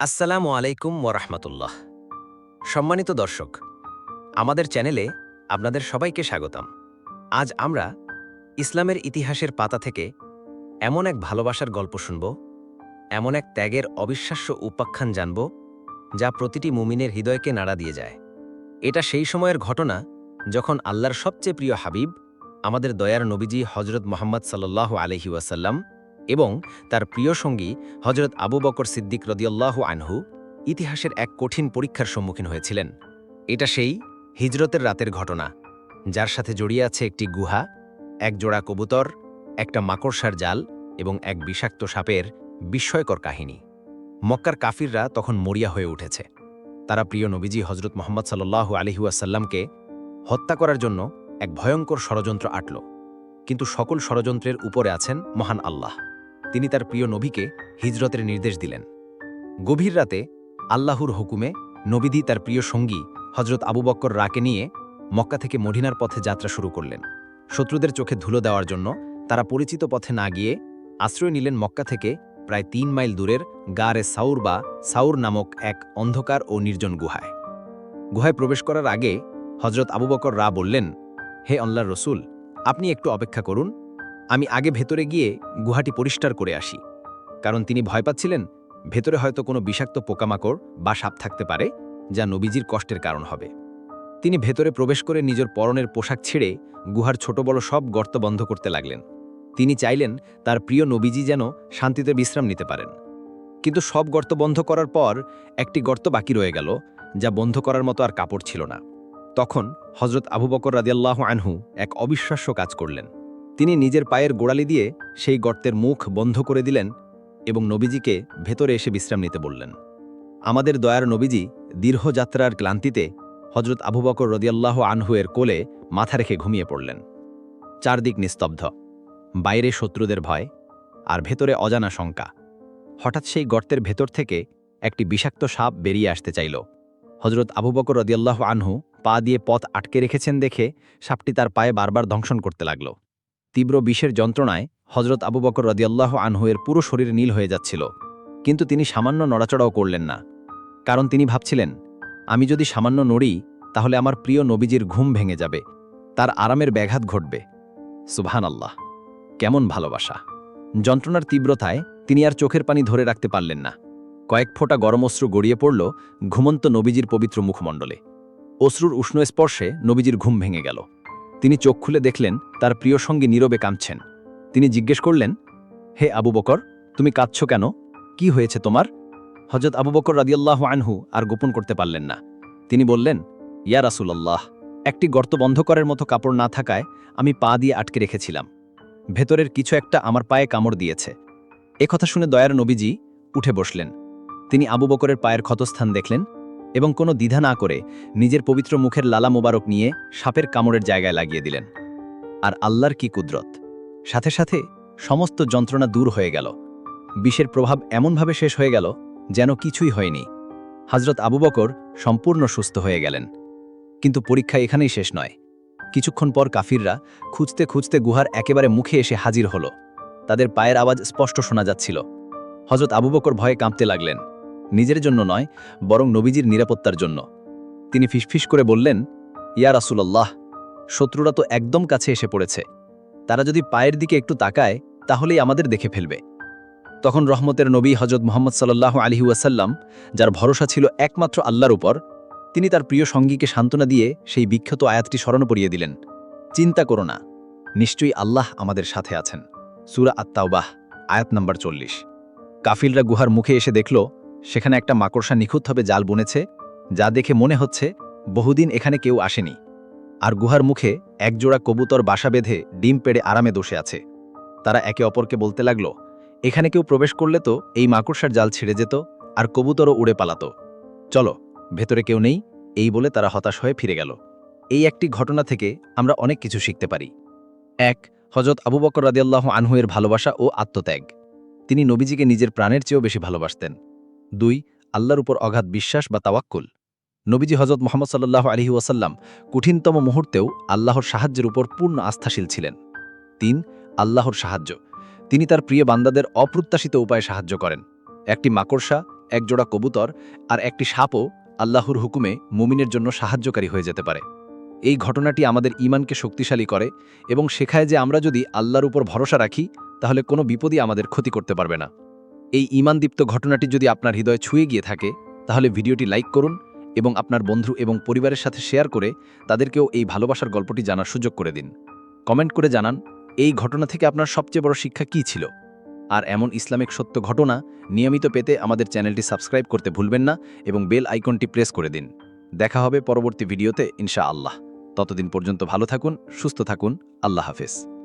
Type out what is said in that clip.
আসসালামু আলাইকুম ওরহমতুল্লাহ সম্মানিত দর্শক, আমাদের চ্যানেলে আপনাদের সবাইকে স্বাগতম। আজ আমরা ইসলামের ইতিহাসের পাতা থেকে এমন এক ভালোবাসার গল্প শুনব, এমন এক ত্যাগের অবিশ্বাস্য উপাখ্যান জানব, যা প্রতিটি মুমিনের হৃদয়কে নাড়া দিয়ে যায়। এটা সেই সময়ের ঘটনা যখন আল্লাহর সবচেয়ে প্রিয় হাবিব, আমাদের দয়ার নবীজি হজরত মোহাম্মদ সাল্লাহ আলহি ওয়াসাল্লাম এবং তার প্রিয় সঙ্গী হজরত আবু বকর সিদ্দিক রদিয়াল্লাহু আনহু ইতিহাসের এক কঠিন পরীক্ষার সম্মুখীন হয়েছিলেন। এটা সেই হিজরতের রাতের ঘটনা, যার সাথে জড়িয়ে আছে একটি গুহা, এক জোড়া কবুতর, একটা মাকড়সার জাল এবং এক বিষাক্ত সাপের বিস্ময়কর কাহিনী। মক্কার কাফিররা তখন মরিয়া হয়ে উঠেছে। তারা প্রিয় নবীজি হজরত মোহাম্মদ সাল্লাহ আলহিউসাল্লামকে হত্যা করার জন্য এক ভয়ঙ্কর ষড়যন্ত্র আটল। কিন্তু সকল ষড়যন্ত্রের উপরে আছেন মহান আল্লাহ। তিনি তার প্রিয় নবীকে হিজরতের নির্দেশ দিলেন। গভীর রাতে আল্লাহর হুকুমে নবীদি তার প্রিয় সঙ্গী হজরত আবু বক্কর রাকে নিয়ে মক্কা থেকে মদিনার পথে যাত্রা শুরু করলেন। শত্রুদের চোখে ধুলো দেওয়ার জন্য তারা পরিচিত পথে না গিয়ে আশ্রয় নিলেন মক্কা থেকে প্রায় তিন মাইল দূরের গারে সাউর বা সাউর নামক এক অন্ধকার ও নির্জন গুহায়। গুহায় প্রবেশ করার আগে হজরত আবু বকর রা বললেন, হে আল্লাহর রসুল, আপনি একটু অপেক্ষা করুন আমি আগে ভেতরে গিয়ে গুহাটি পরিষ্কার করে আসি, কারণ তিনি ভয় পাচ্ছিলেন ভেতরে হয়তো কোনো বিষাক্ত পোকামাকড় বা সাপ থাকতে পারে, যা নবীজির কষ্টের কারণ হবে। তিনি ভেতরে প্রবেশ করে নিজের পরনের পোশাক ছেড়ে গুহার ছোট বড় সব গর্ত বন্ধ করতে লাগলেন। তিনি চাইলেন তার প্রিয় নবীজি যেন শান্তিতে বিশ্রাম নিতে পারেন। কিন্তু সব গর্ত বন্ধ করার পর একটি গর্ত বাকি রয়ে গেল, যা বন্ধ করার মতো আর কাপড় ছিল না। তখন হজরত আবু বকর রাদিয়াল্লাহু আনহু এক অবিশ্বাস্য কাজ করলেন। তিনি নিজের পায়ের গোড়ালি দিয়ে সেই গর্তের মুখ বন্ধ করে দিলেন এবং নবীজিকে ভেতরে এসে বিশ্রাম নিতে বললেন। আমাদের দয়ার নবীজি দীর্ঘযাত্রার ক্লান্তিতে হজরত আবু বকর রদিয়াল্লাহ আনহুয়ের কোলে মাথা রেখে ঘুমিয়ে পড়লেন। চারদিক নিস্তব্ধ, বাইরে শত্রুদের ভয় আর ভেতরে অজানা শঙ্কা। হঠাৎ সেই গর্তের ভেতর থেকে একটি বিষাক্ত সাপ বেরিয়ে আসতে চাইল। হজরত আবু বকর রদিয়াল্লাহ আনহু পা দিয়ে পথ আটকে রেখেছেন দেখে সাপটি তার পায়ে বারবার দংশন করতে লাগল। তীব্র বিষের যন্ত্রণায় হজরত আবু বকর রদিয়াল্লাহ আনহুয়ের পুরো শরীর নীল হয়ে যাচ্ছিল। কিন্তু তিনি সামান্য নড়াচড়াও করলেন না। কারণ তিনি ভাবছিলেন, আমি যদি সামান্য নড়ি, তাহলে আমার প্রিয় নবীজির ঘুম ভেঙে যাবে। তার আরামের ব্যাঘাত ঘটবে। সুবহান আল্লাহ কেমন ভালোবাসা। যন্ত্রণার তীব্রতায় তিনি আর চোখের পানি ধরে রাখতে পারলেন না। কয়েক ফোঁটা গরম অশ্রু গড়িয়ে পড়ল ঘুমন্ত নবীজির পবিত্র মুখমণ্ডলে। অশ্রুর উষ্ণ স্পর্শে নবীজির ঘুম ভেঙে গেল। তিনি চোখ খুলে দেখলেন, তার প্রিয় সঙ্গে নীরবে কাঁদছেন। তিনি জিজ্ঞেস করলেন, হে আবু বকর, তুমি কাঁদছ কেন? কি হয়েছে তোমার? হজরত আবু বকর রাদিয়াল্লাহু আনহু আর গোপন করতে পারলেন না। তিনি বললেন, ইয়া রাসুলাল্লাহ, একটি গর্ত বন্ধ করার মতো কাপড় না থাকায় আমি পা দিয়ে আটকে রেখেছিলাম। ভেতরের কিছু একটা আমার পায়ে কামড় দিয়েছে। এ কথা শুনে দয়ার নবীজি উঠে বসলেন। তিনি আবু বকরের পায়ের ক্ষতস্থান দেখলেন এবং কোনো দ্বিধা না করে নিজের পবিত্র মুখের লালা মোবারক নিয়ে সাপের কামড়ের জায়গায় লাগিয়ে দিলেন। আর আল্লাহর কি কুদরত? সাথে সাথে সমস্ত যন্ত্রণা দূর হয়ে গেল। বিষের প্রভাব এমনভাবে শেষ হয়ে গেল যেন কিছুই হয়নি। হজরত আবু বকর সম্পূর্ণ সুস্থ হয়ে গেলেন। কিন্তু পরীক্ষা এখানেই শেষ নয়। কিছুক্ষণ পর কাফিররা খুঁজতে খুঁজতে গুহার একেবারে মুখে এসে হাজির হল। তাদের পায়ের আওয়াজ স্পষ্ট শোনা যাচ্ছিল। হজরত আবু বকর ভয়ে কাঁপতে লাগলেন। নিজের জন্য নয়, বরং নবীজির নিরাপত্তার জন্য। তিনি ফিসফিস করে বললেন, ইয়া রাসুলাল্লাহ, শত্রুরা তো একদম কাছে এসে পড়েছে। তারা যদি পায়ের দিকে একটু তাকায়, তাহলেই আমাদের দেখে ফেলবে। তখন রহমতের নবী হজরত মোহাম্মদ সাল্লাহ আলহি ওয়াসাল্লাম, যার ভরসা ছিল একমাত্র আল্লাহর উপর, তিনি তার প্রিয় সঙ্গীকে সান্ত্বনা দিয়ে সেই বিখ্যাত আয়াতটি স্মরণ করিয়ে দিলেন, চিন্তা করো না, নিশ্চয়ই আল্লাহ আমাদের সাথে আছেন। সুরা আত্মাউবাহ আয়াত নম্বর চল্লিশ। কাফিলরা গুহার মুখে এসে দেখল সেখানে একটা মাকড়সা নিখুঁতভাবে জাল বুনেছে, যা দেখে মনে হচ্ছে বহুদিন এখানে কেউ আসেনি। আর গুহার মুখে একজোড়া কবুতর বাসা বেঁধে ডিম পেড়ে আরামে দোষে আছে। তারা একে অপরকে বলতে লাগল, এখানে কেউ প্রবেশ করলে তো এই মাকড়সার জাল ছিঁড়ে যেত আর কবুতরও উড়ে পালাতো। চলো, ভেতরে কেউ নেই। এই বলে তারা হতাশ হয়ে ফিরে গেল। এই একটি ঘটনা থেকে আমরা অনেক কিছু শিখতে পারি। এক হজরত আবু বকর রাদিয়াল্লাহ আনহুয়ের ভালোবাসা ও আত্মত্যাগ। তিনি নবীজিকে নিজের প্রাণের চেয়েও বেশি ভালোবাসতেন। দুই, আল্লাহর উপর অগাধ বিশ্বাস বা তাওয়াক্কুল। নবীজি হজরত মোহাম্মদ সাল্লাহ আলহি ওয়াসাল্লাম কঠিনতম মুহূর্তেও আল্লাহর সাহায্যের উপর পূর্ণ আস্থাশীল ছিলেন। তিন, আল্লাহর সাহায্য। তিনি তার প্রিয় বান্দাদের অপ্রত্যাশিত উপায়ে সাহায্য করেন। একটি মাকড়সা, একজোড়া কবুতর আর একটি সাপও আল্লাহর হুকুমে মুমিনের জন্য সাহায্যকারী হয়ে যেতে পারে। এই ঘটনাটি আমাদের ঈমানকে শক্তিশালী করে এবং শেখায় যে আমরা যদি আল্লাহর উপর ভরসা রাখি, তাহলে কোনো বিপদই আমাদের ক্ষতি করতে পারবে না। এই ইমানদীপ্ত ঘটনাটি যদি আপনার হৃদয়ে ছুঁয়ে গিয়ে থাকে, তাহলে ভিডিওটি লাইক করুন এবং আপনার বন্ধু এবং পরিবারের সাথে শেয়ার করে তাদেরকেও এই ভালোবাসার গল্পটি জানার সুযোগ করে দিন। কমেন্ট করে জানান, এই ঘটনা থেকে আপনার সবচেয়ে বড় শিক্ষা কী ছিল? আর এমন ইসলামিক সত্য ঘটনা নিয়মিত পেতে আমাদের চ্যানেলটি সাবস্ক্রাইব করতে ভুলবেন না এবং বেল আইকনটি প্রেস করে দিন। দেখা হবে পরবর্তী ভিডিওতে ইনশা আল্লাহ ততদিন পর্যন্ত ভালো থাকুন, সুস্থ থাকুন, আল্লাহ হাফেজ।